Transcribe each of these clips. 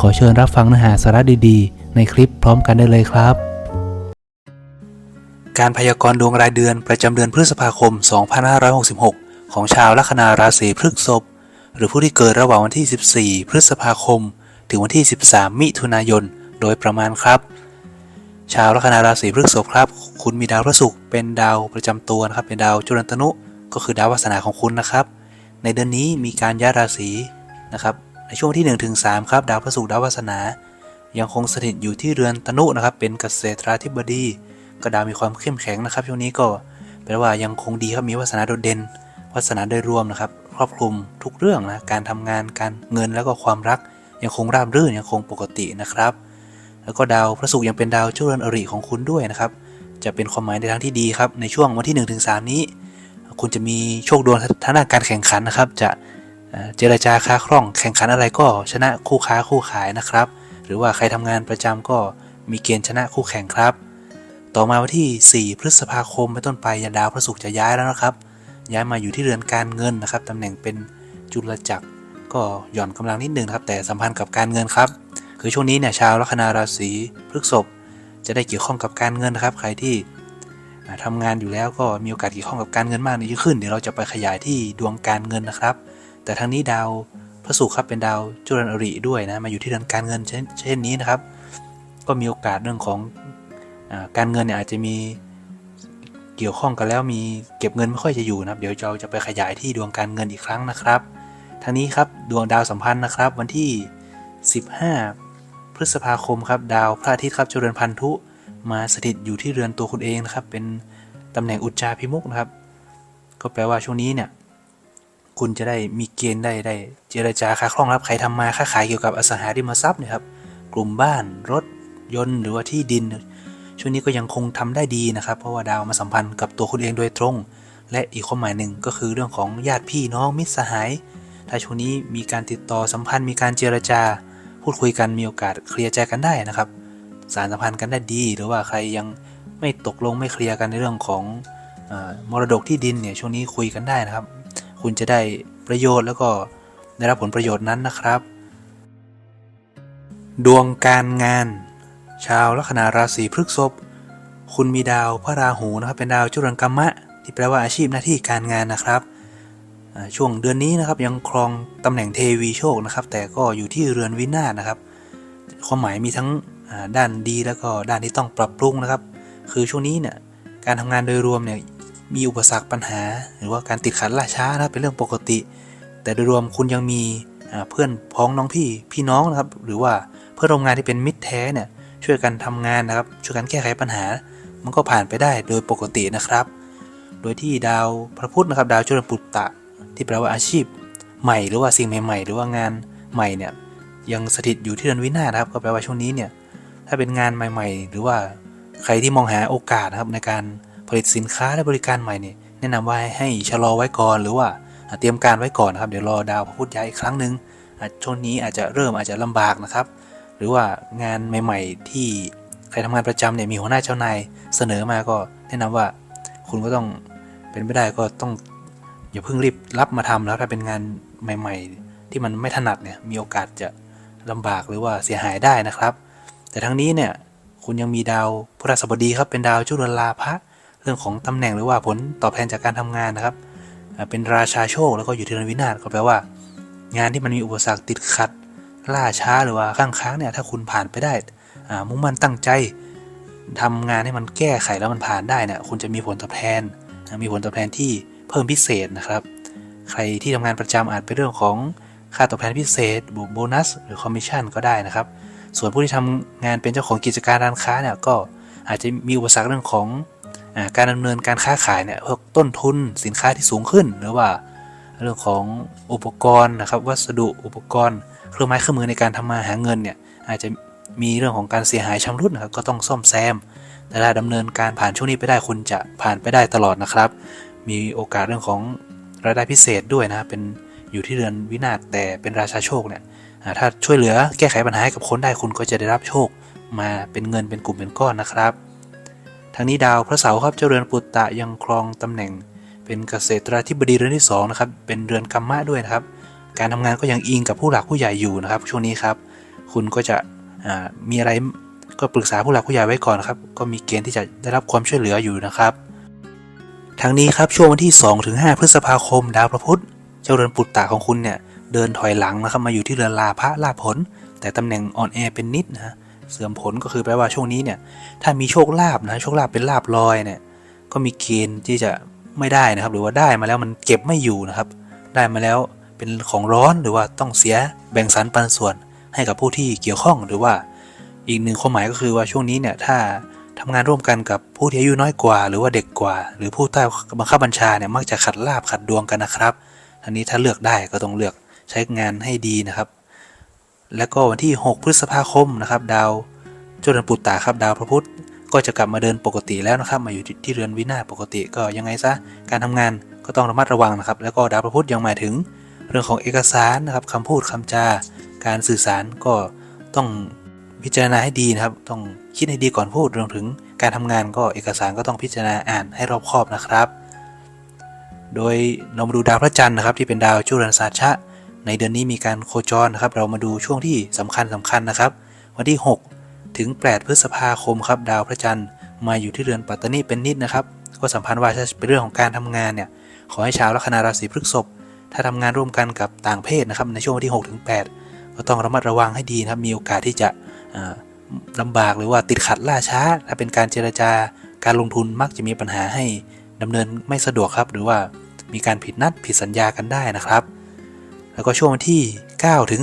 ขอเชิญรับฟังเนื้อหาสาระดีๆ ในคลิปพร้อมกันได้เลยครับ การพยากรณ์ดวงรายเดือนประจำเดือนพฤษภาคม 2566 ของชาวลัคนาราศีพฤษภหรือผู้ที่เกิดระหว่างวันที่ 14 พฤษภาคม ถึงวันที่ 13 มิถุนายน โดยประมาณครับ ชาวลัคนาราศีพฤษภครับ คุณมีดาวพระศุกร์เป็นดาวประจำตัวนะครับ เป็นดาวจุลตนุ ก็คือดาววาสนาของคุณนะครับ ในเดือนนี้มีการย้ายราศีนะครับ ในช่วงที่1ถึง3ครับ ดาวพระศุกร์ดาววาสนา ยังคงสถิตอยู่ที่เรือนตนุนะครับ เป็นเกษตราธิบดี ก็ดาวมีความเข้มแข็งนะครับ ช่วงนี้ก็แปลว่ายังคงดีครับมีวาสนาโดดเด่นวาสนาโดยรวมนะครับ ครอบคลุมทุกเรื่องนะการทำงานการเงินแล้วก็ความรัก ยังคงราบรื่นยังคงปกตินะครับ แล้วก็ดาวพระศุกร์ยังเป็นดาวเจ้าเรือนอริของคุณด้วยนะครับ จะเป็นความหมายในทางที่ดีครับในช่วงวันที่1ถึง3นี้ คุณจะมีโชคดวงทางด้านการแข่งขันนะครับ จะ เจรจาค้าคล่องแข่งขันอะไรก็ชนะคู่ค้าคู่ขายนะครับ หรือว่าใครทำงานประจำก็มีเกณฑ์ชนะคู่แข่งครับ ต่อมาวันที่ 4 พฤษภาคมเป็นต้นไปยาดาวพระศุกร์จะย้ายแล้วนะครับ ย้ายมาอยู่ที่เรือนการเงินนะครับตำแหน่งเป็นจุลจักรก็หย่อนกำลังนิดนึงนะครับ แต่สัมพันธ์กับการเงินครับ คือช่วงนี้เนี่ยชาวลัคนาราศีพฤษภจะได้เกี่ยวข้องกับการเงินนะครับ ใครที่อ่าทำงานอยู่แล้วก็มีโอกาสเกี่ยวข้องกับการเงินมากยิ่งขึ้นเดี๋ยวเราจะไปขยายที่ดวงการเงินนะครับ แต่ทางนี้ดาวพระศุกร์ครับเป็นดาวจุลนอริด้วยนะมาอยู่ที่เรือนการเงินเช่นนี้นะครับ ก็มีโอกาสเรื่องของอการเงินเนี่ยอาจจะมีเกี่ยวข้องกันแล้วมีเก็บเงินไม่ค่อยจะอยู่นะครับ เดี๋ยวเราจะไปขยายที่ดวงการเงินอีกครั้งนะครับทางนี้ครับดวงดาวสัมพันธ์นะครับ วันที่ 15 พฤษภาคมครับดาวพระอาทิตย์ครับเจริญพันธุมาสถิตอยู่ที่เรือนตัวคุณเองนะครับ เป็นตำแหน่งอุจจาพิมุกนะครับ ก็แปลว่าช่วงนี้เนี่ย คุณจะได้มีเกณฑ์ได้ได้ เจรจาค้าคล่องรับใครทำมาค้าขายเกี่ยวกับอสังหาริมทรัพย์นี่ยครับ กลุ่มบ้านรถยนต์หรือว่าที่ดิน ช่วงนี้ก็ยังคงทำได้ดีนะครับ เพราะว่าดาวมาสัมพันธ์กับตัวคุณเองโดยตรง และอีกความหมายหนึ่งก็คือเรื่องของญาติพี่น้องมิตรสหาย ถ้าช่วงนี้มีการติดต่อสัมพันธ์มีการเจรจา พูดคุยกันมีโอกาสเคลียร์ใจกันได้นะครับ สารสัมพันธ์กันได้ดี หรือว่าใครยังไม่ตกลงไม่เคลียร์กันในเรื่องของอมรดกที่ดินเนี่ยช่วงนี้คุยกันได้นะครับ คุณจะได้ประโยชน์แล้วก็ได้รับผลประโยชน์นั้นนะครับ ดวงการงาน ชาวลัคนาราศีพฤษภคุณมีดาวพระราหูนะครับเป็นดาวจุลกรรมะ ที่แปลว่าอาชีพหน้าที่การงานนะครับช่วงเดือนนี้นะครับยังครองตำแหน่งเทวีโชคนะครับ แต่ก็อยู่ที่เรือนวินาศนะครับ ความหมายมีทั้งด้านดีแล้วก็ด้านที่ต้องปรับปรุงนะครับ คือช่วงนี้เนี่ยการทำงานโดยรวมเนี่ย มีอุปสรรคปัญหา หรือว่าการติดขัดล่าช้านะครับเป็นเรื่องปกติ แต่โดยรวมคุณยังมีเพื่อนพ้องน้องพี่พี่น้องนะครับ หรือว่าเพื่อนร่วมงานที่เป็นมิตรแท้เนี่ยช่วยกันทำงานนะครับ ช่วยกันแก้ไขปัญหา มันก็ผ่านไปได้โดยปกตินะครับ โดยที่ดาวพระพุธนะครับดาวจุลปุตตะ ที่แปลว่าอาชีพ ใหม่หรือว่าสิ่งใหม่ๆ หรือว่างานใหม่เนี่ยยังสถิตอยู่ที่เรือนวินาศนะครับก็แปลว่าช่วงนี้เนี่ยถ้าเป็นงานใหม่ ๆ หรือว่าใครที่มองหาโอกาสนะครับในการ ผลิตสินค้าและบริการใหม่เนี่ยแนะนำว่าให้ชะลอไว้ก่อนหรือว่าเตรียมการไว้ก่อนนะครับ เดี๋ยวรอดาวพระพุธย้ายอีกครั้งหนึ่งช่วงนี้อาจจะเริ่มอาจจะลำบากนะครับ หรือว่างานใหม่ ๆ ที่ใครทำงานประจำเนี่ยมีหัวหน้าเจ้านายเสนอมาก็แนะนำว่าคุณก็ต้องเป็นไม่ได้ก็ต้องอย่าเพิ่งรีบรับมาทำแล้วถ้าเป็นงานใหม่ ๆ ที่มันไม่ถนัดเนี่ยมีโอกาสจะลำบากหรือว่าเสียหายได้นะครับ แต่ทั้งนี้เนี่ยคุณยังมีดาวพฤหัสบดีครับเป็นดาวจุลลาภะ รื่องของตำแหน่งหรือว่าผลตอบแทนจากการทำงานนะครับ เป็นราชาโชคแล้วก็อยู่ที่เรือนวินาศก็แปลว่า งานที่มันมีอุปสรรคติดขัด ล่าช้าหรือว่าข้างค้างเนี่ยถ้าคุณผ่านไปได้อ่ามุ่งมั่นตั้งใจทำงานให้มันแก้ไขแล้วมันผ่านได้เนี่ยคุณจะมีผลตอบแทน มีผลตอบแทนที่เพิ่มพิเศษนะครับ ใครที่ทำงานประจำอาจเป็นเรื่องของค่าตอบแทนพิเศษบวกโบนัส หรือคอมมิชชั่นก็ได้นะครับ ส่วนผู้ที่ทำงานเป็นเจ้าของกิจการร้านค้าเนี่ยก็อาจจะมีอุปสรรคเรื่องของ การดำเนินการค้าขายเนี่ยพวกต้นทุนสินค้าที่สูงขึ้น หรือว่าเรื่องของอุปกรณ์นะครับวัสดุอุปกรณ์ เครื่องไม้เครื่องมือในการทำมาหาเงินเนี่ยอาจจะมีเรื่องของการเสียหายชำรุดนะครับก็ต้องซ่อมแซม แต่ถ้าดำเนินการผ่านช่วงนี้ไปได้คุณจะผ่านไปได้ตลอดนะครับ มีโอกาสเรื่องของรายได้พิเศษด้วยนะเป็นอยู่ที่เดือนวินาศแต่เป็นราชาโชคเนี่ยถ้าช่วยเหลือแก้ไขปัญหาให้กับคนได้คุณก็จะได้รับโชค มาเป็นเงินเป็นกลุ่มเป็นก้อนนะครับ ทางนี้ดาวพระเสาร์ครับเจรือนปุตตะยังครองตำแหน่ง เป็นเกษตราธิบดีเรือนที่สองนะครับเป็นเรือนกรรมะด้วยนะครับ การทำงานก็ยังอิงกับผู้หลักผู้ใหญ่อยู่นะครับ ช่วงนี้ครับ คุณก็จะมีอะไรก็ปรึกษาผู้หลักผู้ใหญ่ไว้ก่อนนครับ ก็มีเกณฑ์ที่จะได้รับความช่วยเหลืออยู่นะครับทั้งนี้ครับช่วงวันที่ 2-5 พฤษภาคม ดาวพระพุธเจ้าเรือนปุตตะของคุณเนี่ยเดินถอยหลังนะครับมาอยู่ที่เรือนลาภะลาผล แต่ตำแหน่งอ่อนแอเป็นนิดนะฮะ เสื่อมผลก็คือแปลว่าช่วงนี้เนี่ยถ้ามีโชคลาภนะโชคลาภเป็นลาภลอยเนี่ยก็มีเกณฑ์ที่จะไม่ได้นะครับ หรือว่าได้มาแล้วมันเก็บไม่อยู่นะครับ ได้มาแล้วเป็นของร้อนหรือว่าต้องเสียแบ่งสรรปันส่วนให้กับผู้ที่เกี่ยวข้องหรือว่าอีกหนึ่งความหมายก็คือว่าช่วงนี้เนี่ยถ้าทำงานร่วมกันกับผู้ที่อายุน้อยกว่า หรือว่าเด็กกว่า หรือผู้ใต้บังคับบัญชาเนี่ยมักจะขัดลาบขัดดวงกันนะครับอันนี้ถ้าเลือกได้ก็ต้องเลือกใช้งานให้ดีนะครับ แล้วก็วันที่ 6 พฤษภาคมนะครับ ดาวเจ้าเรือนปุตตาครับ ดาวพระพุธก็จะกลับมาเดินปกติแล้วนะครับ มาอยู่ที่เรือนวินาศปกติก็ยังไงซะการทำงานก็ต้องระมัดระวังนะครับ แล้วก็ดาวพระพุธยังหมายถึง เรื่องของเอกสารนะครับคำพูดคำจาการสื่อสารก็ต้องพิจารณาให้ดีนะครับ ต้องคิดให้ดีก่อนพูดรวมถึงการทำงานก็เอกสารก็ต้องพิจารณาอ่านให้รอบคอบนะครับ โดยเรามาดูดาวพระจันทร์นะครับ ที่เป็นดาวจุลันศาสตร์ชะ ในเดือนนี้มีการโคจรนะครับ เรามาดูช่วงที่สำคัญสำคัญนะครับ วันที่ 6 ถึง 8 พฤษภาคมครับ ดาวพระจันทร์มาอยู่ที่เรือนปัตตานีเป็นนิดนะครับ ก็สัมพันธ์ว่าถ้าเป็นเรื่องของการทำงานเนี่ย ขอให้ชาวลัคนาราศีพฤษภถ้าทำงานร่วมกันกับต่างเพศนะครับ ในช่วงวันที่6ถึง8ก็ต้องระมัดระวังให้ดีนะครับ มีโอกาสที่จะอ่าลำบากหรือว่าติดขัดล่าช้า ถ้าเป็นการเจรจาการลงทุนมักจะมีปัญหาให้ดำเนินไม่สะดวกครับ หรือว่ามีการผิดนัดผิดสัญญากันได้นะครับ แล้วก็ช่วงวันที่9ถึง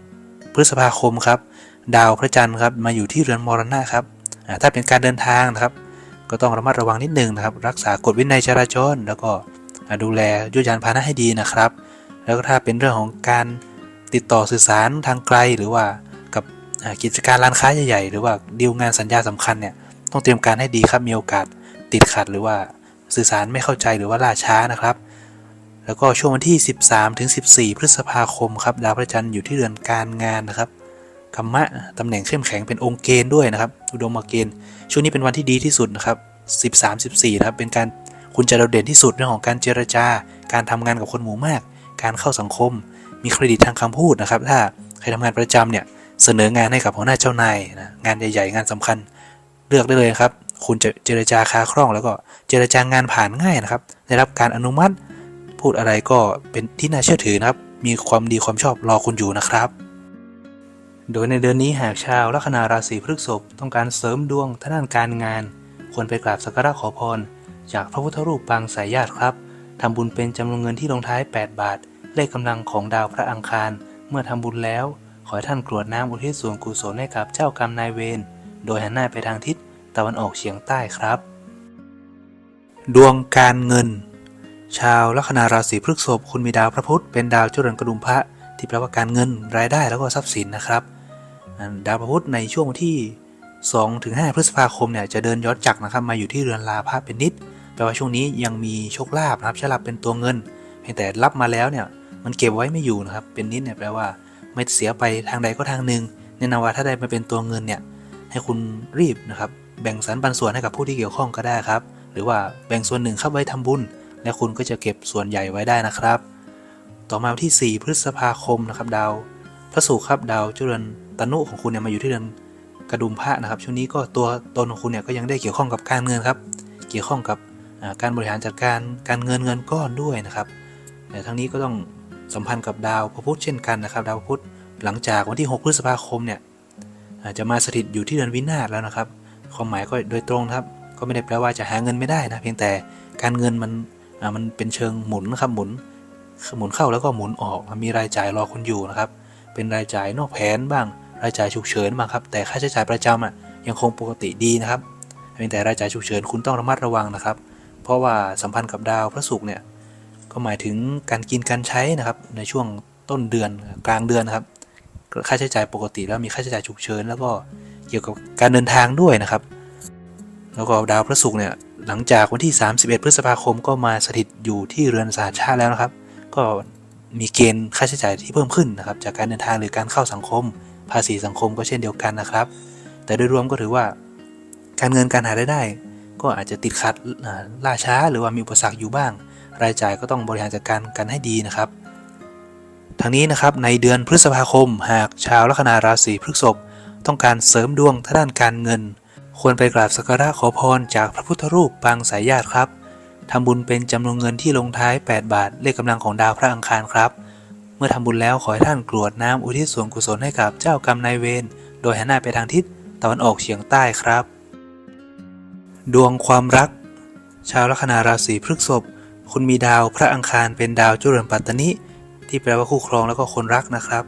10 พฤษภาคมครับ ดาวพระจันทร์ครับมาอยู่ที่เรือนมรณะครับถ้าเป็นการเดินทางนะครับ ก็ต้องระมัดระวังนิดนึงนะครับ รักษากฎวินัยจราจร แล้วก็ดูแลยุยานพาหนะให้ดีนะครับ แล้วก็ถ้าเป็นเรื่องของการติดต่อสื่อสารทางไกลหรือว่ากับกิจการร้านค้าใหญ่ๆ หรือว่าดีลงานสัญญาสำคัญเนี่ยต้องเตรียมการให้ดีครับมีโอกาสติดขัดหรือว่าสื่อสารไม่เข้าใจหรือว่าล่าช้านะครับ แล้วก็ช่วงวันที่ 13ถึง14 พฤษภาคมครับดาวพระจันทร์อยู่ที่เรือนการงานนะครับกรรมะตำแหน่งเข้มแข็งเป็นองค์เกณฑ์ด้วยนะครับอุดมเกณฑ์ช่วงนี้เป็นวันที่ดีที่สุดนะครับ13 14นะครับเป็นการคุณจะโดดเด่นที่สุดเรื่องของการเจรจา การทำงานกับคนหมู่มาก การเข้าสังคม มีเครดิตทางคำพูดนะครับ ถ้าใครทำงานประจำเนี่ยเสนองานให้กับหัวหน้าเจ้านายนะงานใหญ่ๆ งานสำคัญ เลือกได้เลยครับ คุณจะเจรจาค้าคล่อง แล้วก็เจรจางานผ่านง่ายนะครับ ได้รับการอนุมัติ พูดอะไรก็เป็นที่น่าเชื่อถือนะครับ มีความดีความชอบรอคุณอยู่นะครับ โดยในเดือนนี้หากชาวลัคนาราศีพฤษภต้องการเสริมดวงทางด้านการงาน ควรไปกราบสักการะขอพร จากพระพุทธรูปปางสายญาติครับทำบุญเป็นจำนวนเงินที่ลงท้าย 8 บาท เลขกำลังของดาวพระอังคาร เมื่อทำบุญแล้ว ขอให้ท่านกรวดน้ำอุทิศส่วนกุศลให้กับเจ้ากรรมนายเวร โดยหันหน้าไปทางทิศตะวันออกเฉียงใต้ครับ ดวงการเงิน ชาวลัคนาราศีพฤษภคุณมีดาวพระพุธเป็นดาวเจริญกระดุมพระ ที่แปลว่าการเงินรายได้แล้วก็ทรัพย์สินนะครับดาวพระพุธในช่วงวันที่2ถึง5พฤษภาคมเนี่ยจะเดินย้อนจักรนะครับมาอยู่ที่เรือนลาภะเป็นนิดแปลว่าช่วงนี้ยังมีโชคลาภนะครับชลาภเป็นตัวเงินเพียงแต่รับมาแล้วเนี่ยมันเก็บไว้ไม่อยู่นะครับเป็นนิดเนี่ยแปลว่าไม่เสียไปทางใดก็ทางหนึ่งแนะนำว่าถ้าได้มาเป็นตัวเงินเนี่ยให้คุณรีบนะครับแบ่งสรรปันส่วนให้กับผู้ที่เกี่ยวข้องก็ได้ครับ หรือว่าแบ่งส่วนหนึ่งเข้าไว้ทำบุญ และคุณก็จะเก็บส่วนใหญ่ไว้ได้นะครับ ต่อมาวันที่ 4 พฤษภาคมนะครับ ดาวพระศุกร์ครับดาวเจริญตนุของคุณเนี่ยมาอยู่ที่เรือนกระดุมพระนะครับ ช่วงนี้ก็ตัวตนของคุณเนี่ยก็ยังได้เกี่ยวข้องกับการเงินครับ เกี่ยวข้องกับการบริหารจัดการการเงินเงินก้อนด้วยนะครับแต่ทั้งนี้ก็ต้องสัมพันธ์กับดาวพระพุธเช่นกันนะครับ ดาวพุธหลังจากวันที่ 6 พฤษภาคมเนี่ยจะมาสถิตอยู่ที่เรือนวินาศแล้วนะครับ ความหมายก็โดยตรงครับ ก็ไม่ได้แปลว่าจะหาเงินไม่ได้นะเพียงแต่การเงินมัน มันเป็นเชิงหมุนนะครับหมุนหมุนเข้าแล้วก็หมุนออกมีรายจ่ายรอคุณอยู่นะครับ เป็นรายจ่ายนอกแผนบ้าง รายจ่ายฉุกเฉินบ้างครับ แต่ค่าใช้จ่ายประจำอะยังคงปกติดีนะครับเพียงแต่รายจ่ายฉุกเฉินคุณต้องระมัดระวังนะครับ เพราะว่าสัมพันธ์กับดาวพระศุกร์เนี่ยก็หมายถึงการกินการใช้นะครับในช่วงต้นเดือนกลางเดือนนะครับ ค่าใช้จ่ายปกติแล้วมีค่าใช้จ่ายฉุกเฉินแล้วก็เกี่ยวกับการเดินทางด้วยนะครับ แล้วก็ดาวพระศุกร์เนี่ย หลังจากวันที่ 31 พฤษภาคมก็มาสถิตอยู่ที่เรือนสหชาติแล้วนะครับ ก็มีเกณฑ์ค่าใช้จ่ายที่เพิ่มขึ้นนะครับ จากการเดินทางหรือการเข้าสังคม ภาษีสังคมก็เช่นเดียวกันนะครับ แต่โดยรวมก็ถือว่า การเงินการหารายได้ ก็อาจจะติดขัดล่าช้าหรือว่ามีอุปสรรคอยู่บ้าง รายจ่ายก็ต้องบริหารจัดการกันให้ดีนะครับทั้งนี้นะครับในเดือนพฤษภาคม หากชาวลัคนาราศีพฤษภต้องการเสริมดวงทางด้านการเงิน ควรไปกราบสักการะขอพรจากพระพุทธรูปปางสายญาติครับทำบุญเป็นจำนวนเงินที่ลงท้าย 8 บาท เลขกำลังของดาวพระอังคารครับ เมื่อทำบุญแล้วขอให้ท่านกรวดน้ำอุทิศส่วนกุศลให้กับเจ้ากรรมนายเวรโดยหันหน้าไปทางทิศตะวันออกเฉียงใต้ครับ ดวงความรัก ชาวลัคนาราศีพฤษภคุณมีดาวพระอังคารเป็นดาวจุเรือนปัตตนิที่แปลว่าคู่ครองแล้วก็คนรักนะครับ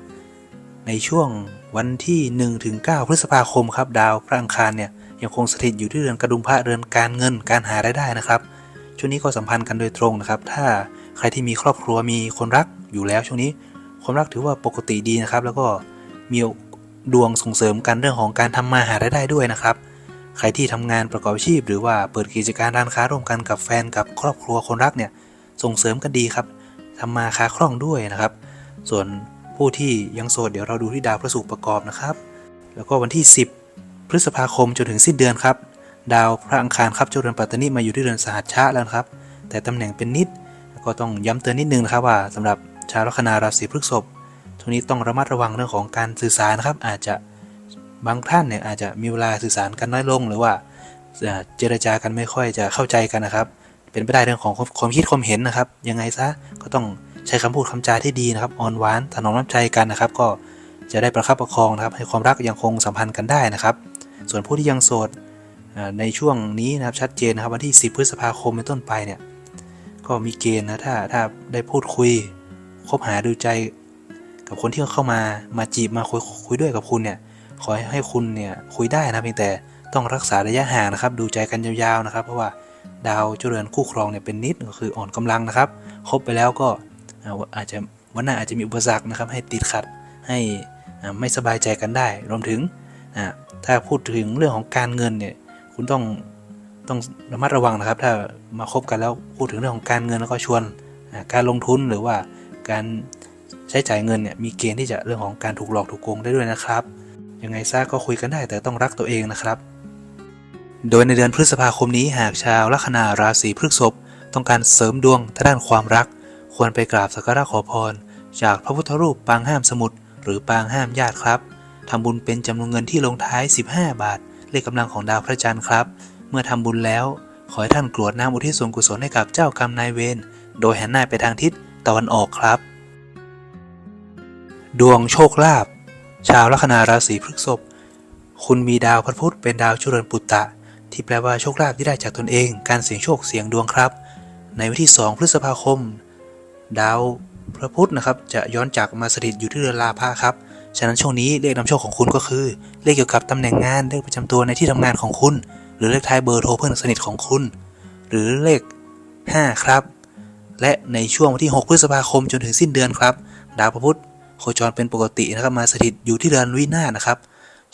ในช่วงวันที่1ถึง9พฤษภาคมครับ ดาวพระอังคารเนี่ย ยังคงสถิตอยู่ที่เรือนกระดุมพระเรือนการเงินการหารายได้นะครับ ช่วงนี้ก็สัมพันธ์กันโดยตรงนะครับ ถ้าใครที่มีครอบครัวมีคนรักอยู่แล้วช่วงนี้ความรักถือว่าปกติดีนะครับ แล้วก็มีดวงส่งเสริมกันเรื่องของการทำมาหารายได้ด้วยนะครับ ใครที่ทำงานประกอบอาชีพ หรือว่าเปิดกิจการร้านค้าร่วมกันกับแฟนกับครอบครัวคนรักเนี่ยส่งเสริมกันดีครับทำมาค้าคล่องด้วยนะครับ ส่วนผู้ที่ยังโสดเดี๋ยวเราดูที่ดาวพระศุกร์ประกอบนะครับ แล้วก็วันที่ 10 พฤษภาคมจนถึงสิ้นเดือนครับ ดาวพระอังคารครับเจ้าเรือนปัตตานิมาอยู่ที่เรือนสหัชชะแล้วครับ แต่ตำแหน่งเป็นนิดก็ต้องย้ำเตือนนิดนึงนะครับว่าสำหรับชาวลัคนาราศีพฤษภช่วงนี้ต้องระมัดระวังเรื่องของการสื่อสารนะครับ อาจจะบางท่านเนี่ยอาจจะมีเวลาสื่อสารกันน้อยลง หรือว่าเจรจากันไม่ค่อยจะเข้าใจกันนะครับ เป็นไปได้เรื่องของความคิดความเห็นนะครับ ยังไงซะก็ต้องใช้คำพูดคำจาที่ดีนะครับอ่อนหวานถนอมน้ำใจกันนะครับ ก็จะได้ประคับประคองนะครับ ให้ความรักยังคงสัมพันธ์กันได้นะครับ ส่วนผู้ที่ยังโสดในช่วงนี้นะครับชัดเจนนะครับวันที่ 10 พฤษภาคมเป็นต้นไปเนี่ยก็มีเกณฑ์นะถ้าถ้าได้พูดคุยคบหาดูใจกับคนที่เข้ามามาจีบมาคุยคุยด้วยกับคุณเนี่ยขอให้ให้คุณเนี่ยคุยได้นะเพียงแต่ต้องรักษาระยะห่างนะครับ ดูใจกันยาวๆนะครับ เพราะว่าดาวเจริญคู่ครองเนี่ยเป็นนิดก็คืออ่อนกำลังนะครับคบไปแล้วก็อาจจะวันหน้าอาจจะมีอุปสรรคนะครับ ให้ติดขัดให้ไม่สบายใจกันได้ รวมถึง ถ้าพูดถึงเรื่องของการเงินเนี่ยคุณต้องต้องระมัดระวังนะครับ ถ้ามาคบกันแล้วพูดถึงเรื่องของการเงินแล้วก็ชวนการลงทุนหรือว่าการใช้จ่ายเงินเนี่ยมีเกณฑ์ที่จะเรื่องของการถูกหลอกถูกโกงได้ด้วยนะครับ ยังไงซะก็คุยกันได้แต่ต้องรักตัวเองนะครับ โดยในเดือนพฤษภาคมนี้หากชาวลัคนาราศีพฤษภต้องการเสริมดวงทางด้านความรัก ควรไปกราบสักการะขอพร จากพระพุทธรูปปางห้ามสมุทรหรือปางห้ามญาติครับ ทำบุญเป็นจำนวนเงินที่ลงท้าย 15 บาท เลขกำลังของดาวพระจันทร์ครับ เมื่อทำบุญแล้ว ขอให้ท่านกรวดน้ำอุทิศส่วนกุศลให้กับเจ้ากรรมนายเวร โดยหันหน้าไปทางทิศตะวันออกครับ ดวงโชคลาภ ชาวลัคนาราศีพฤษภ คุณมีดาวพระพุธเป็นดาวจุเริญปุตตะ ที่แปลว่าโชคลาภที่ได้จากตนเอง การเสี่ยงโชคเสี่ยงดวงครับ ในวันที่ 2 พฤษภาคม ดาวพระพุธนะครับ จะย้อนจากมาสถิตอยู่ที่เรือนลาภะครับ ฉะนั้นช่วงนี้เลขนำโชคของคุณก็คือ เลขเกี่ยวกับตำแหน่งงานเลขประจำตัวในที่ทำงานของคุณ หรือเลขท้ายเบอร์โทรเพื่อนสนิทของคุณ หรือเลข 5 ครับ และในช่วงวันที่ 6 พฤษภาคมจนถึงสิ้นเดือนครับ ดาวพระพุธโคจรเป็นปกตินะครับมาสถิตอยู่ที่เรือนวินาศนะครับ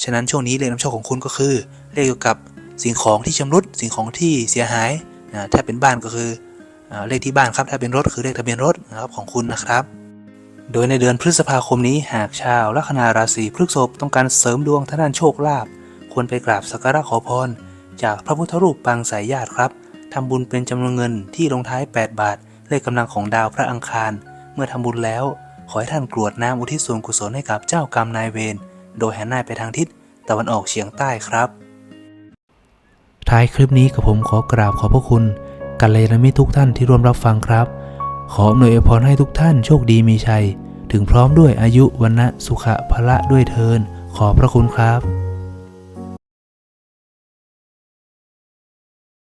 ฉะนั้นช่วงนี้เลขนำโชคของคุณก็คือ เลขเกี่ยวกับสิ่งของที่ชำรุดสิ่งของที่เสียหายนะถ้าเป็นบ้านก็คือเลขที่บ้านครับถ้าเป็นรถคือเลขทะเบียนรถนะครับของคุณนะครับ โดยในเดือนพฤษภาคมนี้หากชาวลัคนาราศีพฤษภต้องการเสริมดวงทางด้านโชคลาภควรไปกราบสักการะขอพร จากพระพุทธรูปปางสายญาติครับทำบุญเป็นจำนวนเงินที่ลงท้าย 8 บาท เลขกำลังของดาวพระอังคาร เมื่อทำบุญแล้ว ขอให้ท่านกรวดน้ำอุทิศส่วนกุศลให้กับเจ้ากรรมนายเวรโดยหันหน้าไปทางทิศตะวันออกเฉียงใต้ครับ ท้ายคลิปนี้กับผมขอกราบขอบพระคุณกัลยาณมิตรทุกท่านที่ร่วมรับฟังครับ ขออำนวยอวยพรให้ทุกท่านโชคดีมีชัย ถึงพร้อมด้วยอายุวันนะสุขะพละด้วยเทิน ขอพระคุณครับ